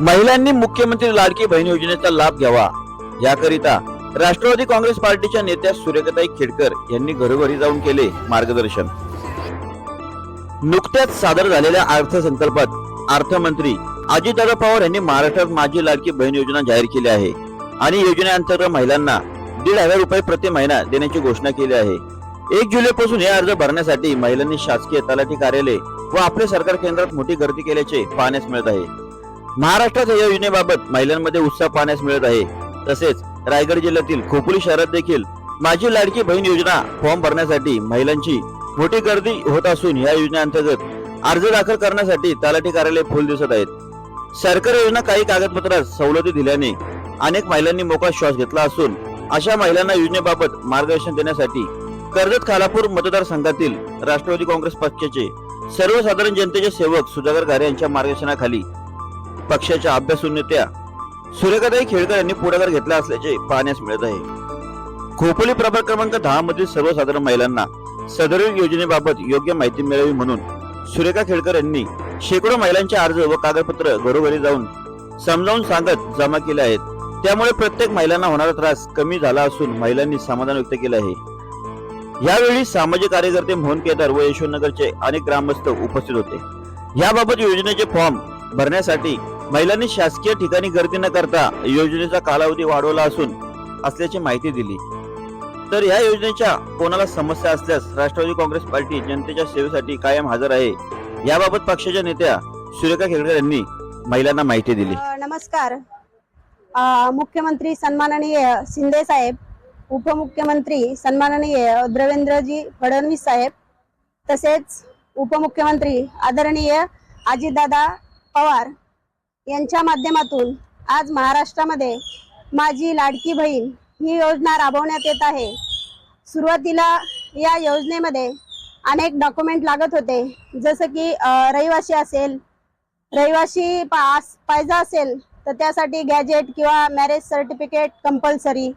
महिलांनी मुख्यमंत्री लाडकी बहीण योजनेचा लाभ घ्यावा. याकरिता राष्ट्रवादी काँग्रेस पार्टीच्या नेत्या सूर्यकताई खेडकर यांनी घरोघरी जाऊन केले मार्गदर्शन. नुकत्याच सादर झालेल्या अर्थसंकल्पात अर्थमंत्री अजितदादा पवार यांनी महाराष्ट्रात माझी लाडकी बहीण योजना जाहीर केली आहे आणि योजनेअंतर्गत महिलांना दीड हजार रुपये प्रति महिना देण्याची घोषणा केली आहे. एक जुलै पासून हे अर्ज भरण्यासाठी महिलांनी शासकीय तलाठी कार्यालय व आपले सरकार केंद्रात मोठी गर्दी केल्याचे पाहण्यास मिळत आहे. महाराष्ट्रात या योजनेबाबत महिलांमध्ये उत्साह पाहण्यास मिळत आहे. तसेच रायगड जिल्ह्यातील खोपोली शहरात देखील माझी लाडकी बहीण योजना फॉर्म भरण्यासाठी महिलांची मोठी गर्दी होत असून या योजनेअंतर्गत अर्ज दाखल करण्यासाठी तलाठी कार्यालय फुल दिसत आहेत. सरकारी योजना काही कागदपत्रात सवलती दिल्याने अनेक महिलांनी मोकळा श्वास घेतला असून अशा महिलांना योजनेबाबत मार्गदर्शन देण्यासाठी कर्जत खालापूर मतदारसंघातील राष्ट्रवादी काँग्रेस पक्षाचे सर्वसाधारण जनतेचे सेवक सुधाकर घारे यांच्या मार्गदर्शनाखाली पक्षाच्या अभ्यासू नेत्या सूर्यकाताई खेळकर यांनी पुढाकार घेतला असल्याचे पाहण्यास मिळत आहे. खोपोली प्रभाग क्रमांक दहा मधील सर्वसाधारण महिलांना सदर योजनेबाबत योग्य माहिती मिळावी म्हणून सुरेखा खेळकर यांनी शेकडो महिलांचे अर्ज व कागदपत्र घरोघरी जाऊन समजावून सांगत जमा केले आहेत. त्यामुळे प्रत्येक महिलांना होणारा त्रास कमी झाला असून महिलांनी समाधान व्यक्त केले आहे. यावेळी सामाजिक कार्यकर्ते मोहन केदार व यशवंतनगरचे अनेक ग्रामस्थ उपस्थित होते. याबाबत योजनेचे फॉर्म भरण्यासाठी महिलांनी शासकीय ठिकाणी गर्दी न करता योजनेचा कालावधी वाढवला असून असल्याची माहिती दिली. तर या योजनेच्या कोणाला समस्या असल्यास राष्ट्रवादी काँग्रेस पार्टी जनतेच्या सेवेसाठी कायम हजर आहे. याबाबत पक्षाच्या नेत्या सुरेखा खेळकर यांनी महिलांना माहिती दिली. नमस्कार. मुख्यमंत्री सन्माननीय शिंदे साहेब उपमुख्यमंत्री सन्माननीय देवेंद्रजी फडणवीस साहेब तसेच उपमुख्यमंत्री आदरणीय अजितदादा पवार यांच्या माध्यमातून आज महाराष्ट्रामध्ये माझी लाडकी बहीण ही योजना राबवण्यात येत आहे. सुरुवातीला या योजनेमध्ये अनेक डॉक्युमेंट लागत होते. जसं की रहिवासी असेल रहिवासी पास पाहिजे असेल तर त्यासाठी गॅजेट किंवा मॅरेज सर्टिफिकेट कंपल्सरी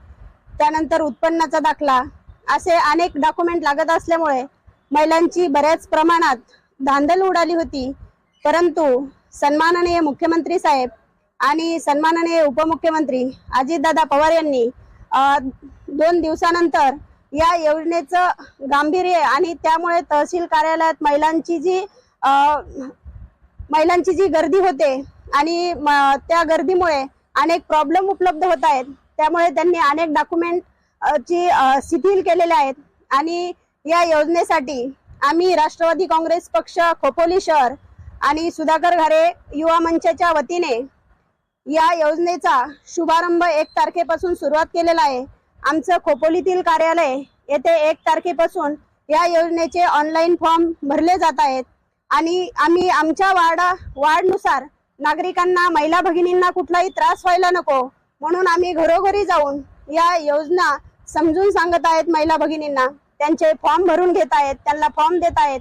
त्यानंतर उत्पन्नाचा दाखला असे अनेक डॉक्युमेंट लागत असल्यामुळे महिलांची बऱ्याच प्रमाणात धांदल उडाली होती. परंतु सन्माननीय मुख्यमंत्री साहेब आणि सन्माननीय उपमुख्यमंत्री अजितदादा पवार यांनी दोन दिवसानंतर या योजनेचं गांभीर्य आणि त्यामुळे तहसील कार्यालयात महिलांची जी महिलांची जी गर्दी होते आणि म- त्या गर्दीमुळे अनेक प्रॉब्लेम उपलब्ध होत आहेत. त्यामुळे त्यांनी अनेक डॉक्युमेंट ची शिथिल केलेले आहेत आणि या योजनेसाठी आम्ही राष्ट्रवादी काँग्रेस पक्ष खोपोली शहर आणि सुधाकर घरे युवा मंचाच्या वतीने या योजनेचा शुभारंभ एक तारखेपासून सुरुवात केलेला आहे. आमचं खोपोलीतील कार्यालय येथे एक तारखेपासून या योजनेचे ऑनलाईन फॉर्म भरले जात आहेत. आणि आम्ही आमच्या वार्डा वार्डनुसार नागरिकांना महिला भगिनींना कुठलाही त्रास व्हायला नको म्हणून आम्ही घरोघरी जाऊन या योजना समजून सांगत आहेत महिला भगिनींना. त्यांचे फॉर्म भरून घेत आहेत त्यांना फॉर्म देत आहेत.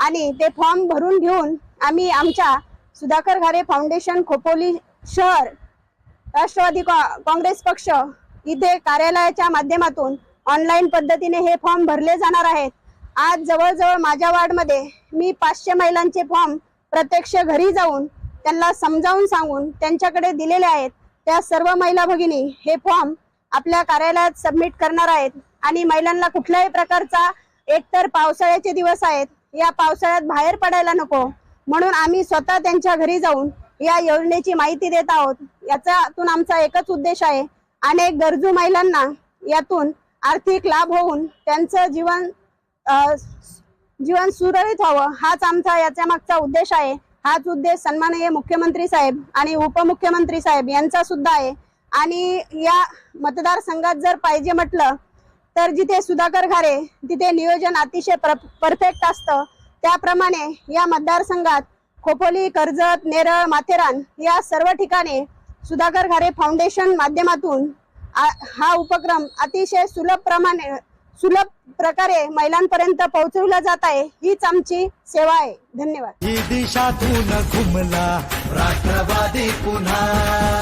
आणि ते फॉर्म भरून घेऊन आम्ही आमच्या सुधाकर घारे फाउंडेशन खोपोली शहर राष्ट्रवादी का- काँग्रेस पक्ष इथे कार्यालयाच्या माध्यमातून ऑनलाईन पद्धतीने हे फॉर्म भरले जाणार आहेत. आज जवळजवळ माझ्या वार्डमध्ये मी पाचशे महिलांचे फॉर्म प्रत्यक्ष घरी जाऊन त्यांना समजावून सांगून त्यांच्याकडे दिलेले आहेत. त्या सर्व महिला भगिनी हे फॉर्म आपल्या कार्यालयात सबमिट करणार आहेत. आणि महिलांना कुठल्याही प्रकारचा एकतर पावसाळ्याचे दिवस आहेत या पावसाळ्यात बाहेर पडायला नको. म्हणून आम्ही स्वतः त्यांच्या घरी जाऊन या योजनेची माहिती देत आहोत. याच्यातून आमचा एकच उद्देश आहे. अनेक गरजू महिलांना यातून आर्थिक लाभ होऊन त्यांचं जीवन जीवन सुरळीत व्हावं हाच आमचा याच्या मागचा उद्देश आहे. हाच उद्देश सन्माननीय मुख्यमंत्री साहेब आणि उपमुख्यमंत्री साहेब यांचा सुद्धा आहे. आणि या मतदारसंघात जर पाहिजे म्हटलं तर जिथे सुधाकर घारे तिथे नियोजन अतिशय परफेक्ट असतं. त्याप्रमाणे या मतदारसंघात खोपोली कर्जत नेरळ माथेरान या सर्व ठिकाणी सुधाकर घारे फाउंडेशन माध्यमातून हा उपक्रम अतिशय सुलभ प्रमाणे सुलभ प्रकारे महिलांपर्यंत पोहोचवला जात आहे. हीच आमची सेवा आहे. धन्यवाद. ही दिशातून घुमला राष्ट्रवादी पुन्हा.